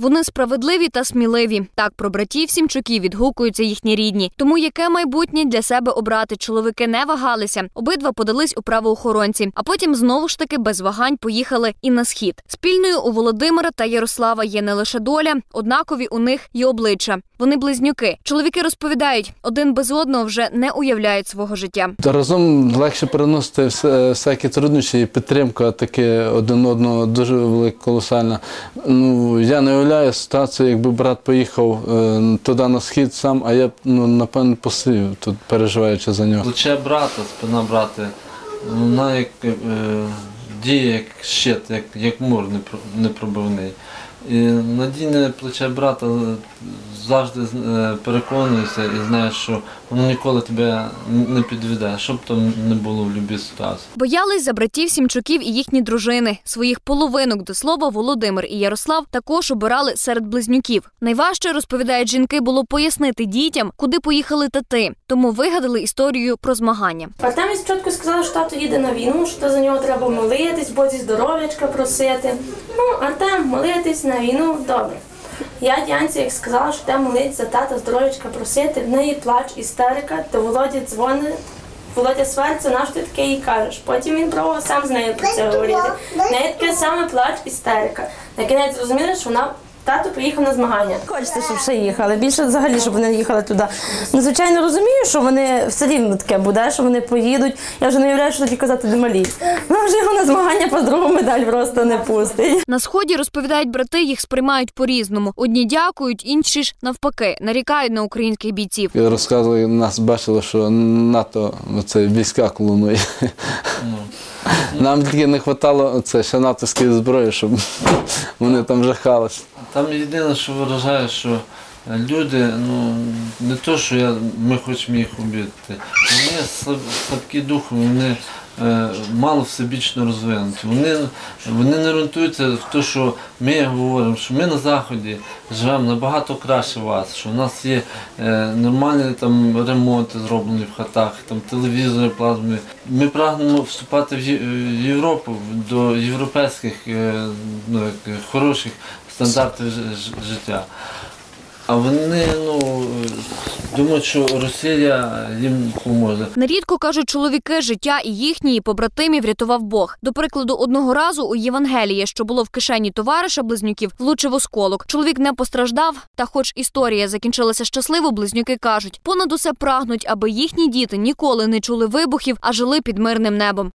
Вони справедливі та сміливі. Так про братів Сімчуків відгукуються їхні рідні. Тому яке майбутнє для себе обрати чоловіки не вагалися. Обидва подались у правоохоронці, а потім знову ж таки без вагань поїхали і на схід. Спільною у Володимира та Ярослава є не лише доля, однакові у них і обличчя. Вони близнюки. Чоловіки розповідають, один без одного вже не уявляють свого життя. Разом легше переносити все, всякі труднощі і підтримка таке один одного дуже велика, колосальна. Ну, я не уявляю ситуацію, якби брат поїхав е, туди на схід сам, а я б, ну, напевно посив тут переживаючи за нього. Плече брата, спина брата, вона як е, діє як щит, як, як мур непро- непробивний. І надійне плече брата завжди е, переконуєшся і знаєш, що воно ніколи тебе не підведе, що б там не було в будь-якій ситуації. Боялись за братів Сімчуків і їхні дружини. Своїх половинок до слова Володимир і Ярослав також обирали серед близнюків. Найважче розповідають жінки було пояснити дітям, куди поїхали тати. Тому вигадали історію про змагання. Артемі спочатку сказали, що тато їде на війну, що за нього треба молитись, Бозі здоров'ячка просити. Ну, Артем, молитись на війну, добре. Я Діанці, як сказала, що те молить за тата здоров'ячка просити, в неї плач, істерика, то Володя дзвонить. Володя Сверце, наш ти таке їй кажеш. Потім він пробував сам з нею про це говорити. В неї таке саме плач, істерика. На кінець зрозуміли, що вона тато поїхав на змагання. Хочеться, щоб ще їхали. Більше взагалі, щоб вони їхали туди. Ну, звичайно, розумію, що вони все рівно таке буде, що вони поїдуть. Я вже не уявляю, що тоді казати до малі. Ну, вже його на змагання по другу медаль просто не пустить. На сході розповідають брати, їх сприймають по-різному. Одні дякують, інші ж навпаки нарікають на українських бійців. І Розказували, нас бачили, що НАТО це війська колонує. Нам тільки не вистачало це, ще натовської зброї, щоб вони там жахалися. Там єдине, що виражає, що люди, ну не то, що я, ми хочемо їх убити, вони слаб- слабкі духом, вони е, мало всебічно розвинуті. Вони, вони не орієнтуються в те, що ми говоримо, що ми на Заході живемо набагато краще вас, що в нас є е, нормальні там ремонти зроблені в хатах, там телевізори, плазми. Ми прагнемо вступати в Європу, до європейських е, ну, хороших стандартів життя. А вони ну, думають, що Росія їм поможе. Нерідко кажуть чоловіки, життя і їхні, і побратимів рятував Бог. До прикладу, одного разу у Євангелії, що було в кишені товариша близнюків, влучив осколок. Чоловік не постраждав. Та, хоч історія закінчилася щасливо, близнюки кажуть, понад усе прагнуть, аби їхні діти ніколи не чули вибухів, а жили під мирним небом.